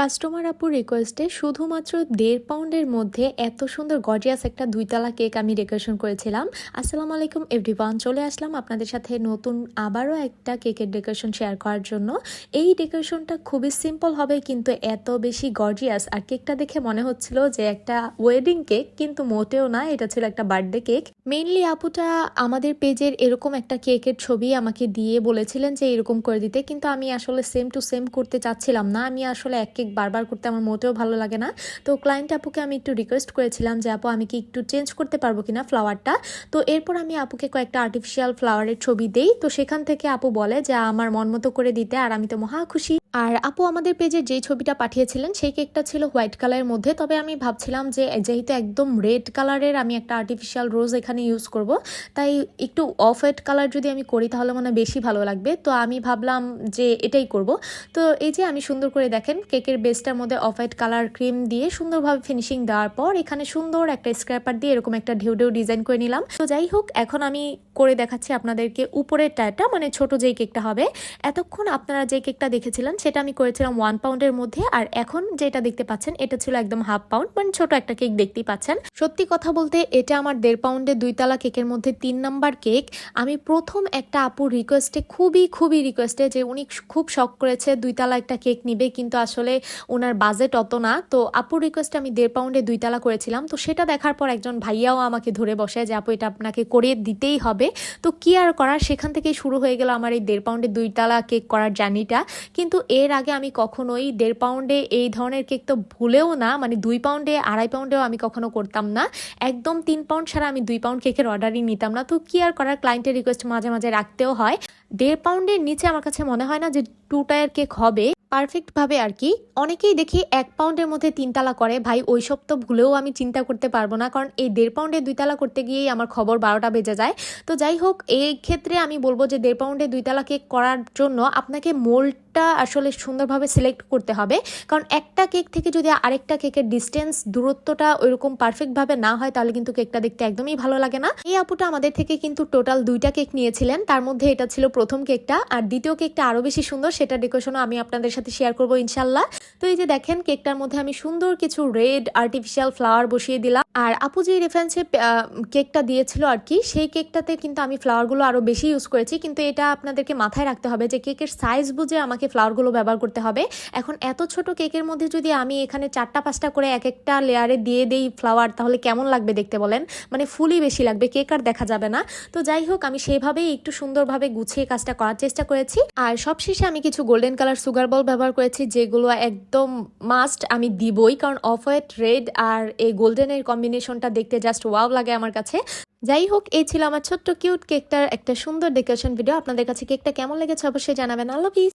Customer আপুর রিকোয়েস্টে শুধুমাত্র দেড় পাউন্ডের মধ্যে এত সুন্দর গর্জিয়াস একটা দুইতলা কেক আমি ডেকোরেশন করেছিলাম। আসসালামু আলাইকুম এভরিওয়ান চলে আসলাম আপনাদের সাথে নতুন আবারও একটা কেকের ডেকোরেশন শেয়ার করার জন্য। এই ডেকোরেশনটা খুবই সিম্পল হবে, কিন্তু এত বেশি গর্জিয়াস আর কেকটা দেখে মনে হচ্ছিল যে একটা ওয়েডিং কেক কিন্তু মোটেও না, এটা ছিল একটা বার্থডে কেক মেইনলি আপুটা আমাদের পেজের এরকম একটা কেকের ছবি আমাকে দিয়ে বলেছিলেন যে এরকম করে দিতে, কিন্তু আমি আসলে সেম টু সেম করতে চাচ্ছিলাম না। আমি আসলে এক কেক বারবার করতে আমার মোটেও ভালো লাগে না। তো ক্লায়েন্ট আপুকে আমি একটু রিকোয়েস্ট করেছিলাম যে, আপু, আমি কি একটু চেঞ্জ করতে পারব কিনা ফ্লাওয়ারটা তো এরপর আমি আপুকে কয়েকটা আর্টিফিশিয়াল ফ্লাওয়ারের ছবি দেই। তো সেখান থেকে আপু বলে যে, আমার মন মতো করে দিতে, আর আমি তো মহা খুশি। আর আপু আমাদের পেজে যে ছবিটা পাঠিয়েছিলেন, সেই কেকটা ছিল হোয়াইট কালারের মধ্যে। তবে আমি ভাবছিলাম যে, যেহেতু একদম রেড কালারের আমি একটা আর্টিফিশিয়াল রোজ এখানে ইউজ করব, তাই একটু অফ হোয়াইট কালার যদি আমি করি, তাহলে মনে বেশি ভালো লাগবে। তো আমি ভাবলাম যে, এটাই করব। তো এই যে আমি সুন্দর করে দেখেন কেকের বেসটার মধ্যে অফ হোয়াইট কালার ক্রিম দিয়ে সুন্দরভাবে ফিনিশিং দেওয়ার পর, এখানে সুন্দর একটা স্ক্র্যাপার দিয়ে এরকম একটা ঢেউ ঢেউ ডিজাইন করে নিলাম। তো যাই হোক, এখন আমি করে দেখাচ্ছি আপনাদেরকে উপরের টায়ারটা মানে ছোট যেই কেকটা হবে। এতক্ষণ আপনারা যে কেকটা দেখেছিলেন সেটা আমি করেছিলাম ওয়ান পাউন্ডের মধ্যে। আর এখন যেটা দেখতে পাচ্ছেন, এটা ছিল একদম হাফ পাউন্ড মানে ছোট একটা কেক দেখতেই পাচ্ছেন। সত্যি কথা বলতে, এটা আমার দেড় পাউন্ডের দুইতলা কেকের মধ্যে তিন নাম্বার কেক আমি প্রথম একটা আপুর রিকোয়েস্টে খুবই খুবই রিকোয়েস্টে যে উনি খুব শখ করেছে দুইতলা একটা কেক নিবে, কিন্তু আসলে ওনার বাজেট অত না। তো আপুর রিকোয়েস্টে আমি দেড় পাউন্ডে দুইতলা করেছিলাম। তো সেটা দেখার পর একজন ভাইয়াও আমাকে ধরে বসে যে, আপু, এটা আপনাকে করে দিতেই হবে। তো কি আর করার? সেখান থেকেই শুরু হয়ে গেল আমার এই দেড় পাউন্ডের দুইতলা কেক করার জার্নিটা কিন্তু এর আগে আমি কখনোই দেড় পাউন্ডে এই ধরনের কেক তো ভুলেও না মানে দুই পাউন্ডে আড়াই পাউন্ডেও আমি কখনো করতাম না। একদম তিন পাউন্ড ছাড়া আমি দুই পাউন্ড কেকের অর্ডারই নিতাম না। তো কি আর করার ক্লায়েন্টের রিকোয়েস্ট মাঝে মাঝে রাখতেও হয়। দেড় পাউন্ডের নিচে আমার কাছে মনে হয় না যে টু টায়ার কেক হবে। পারফেক্ট ভাবে আর কি। অনেকেই দেখি এক পাউন্ডের মধ্যে তিনতলা করে। ভাই, ওইসব তো ভুলেও আমি চিন্তা করতে পারব না, কারণ এই দেড় পাউন্ডে দুইতলা করতে গিয়েই আমার খবর বারোটা বেজে যায়। তো যাই হোক, এই ক্ষেত্রে আমি বলব যে দেড় পাউন্ডে দুইতলা কেক করার জন্য আপনাকে মোল্ডটা আসলে সুন্দরভাবে সিলেক্ট করতে হবে। কারণ একটা কেক থেকে যদি আরেকটা কেকের ডিস্টেন্স দূরত্বটা ওইরকম পারফেক্টভাবে না হয়, তাহলে কিন্তু কেকটা দেখতে একদমই ভালো লাগে না। এই আপুটা আমাদের থেকে কিন্তু টোটাল দুইটা কেক নিয়েছিলেন। তার মধ্যে এটা ছিল প্রথম কেকটা। আর দ্বিতীয় কেকটা আরও বেশি সুন্দর সেটা ডেকোরেশনও আমি আপনাদের সাথে শেয়ার করব ইনশাল্লাহ তো এই যে দেখেন, কেকটার মধ্যে আমি সুন্দর কিছু রেড আর্টিফিশিয়াল ফ্লাওয়ার বসিয়ে দিলাম। আর আপু যে রেফারেন্সে কেকটা দিয়েছিল আর কি, সেই কেকটাতে কিন্তু আমি ফ্লাওয়ারগুলো আরও বেশি ইউজ করেছি। কিন্তু এটা আপনাদেরকে মাথায় রাখতে হবে যে কেকের সাইজ বুঝে আমাকে ফ্লাওয়ারগুলো ব্যবহার করতে হবে। এখন এত ছোট কেকের মধ্যে যদি আমি এখানে চারটা পাঁচটা করে এক একটা লেয়ারে দিয়ে দেই ফ্লাওয়ার তাহলে কেমন লাগবে দেখতে বলেন? মানে ফুলই বেশি লাগবে কেক আর দেখা যাবে না। তো যাই হোক, আমি সেইভাবেই একটু সুন্দরভাবে গুছিয়ে কাজটা করার চেষ্টা করেছি। আর সবশেষে আমি কিছু গোল্ডেন কালার সুগার বল ব্যবহার করেছি, যেগুলো একদম মাস্ট আমি দিবই। কারণ অফ হোয়াইট রেড আর এই গোল্ডেনের কম্বিনেশনটা দেখতে জাস্ট ওয়াও লাগে আমার কাছে। যাই হোক, এই ছিল আমার ছোট্ট কিউট কেকটার একটা সুন্দর ডেকোরেশন ভিডিও আপনাদের কাছে কেকটা কেমন লেগেছে অবশ্যই জানাবেন। আল্লাহ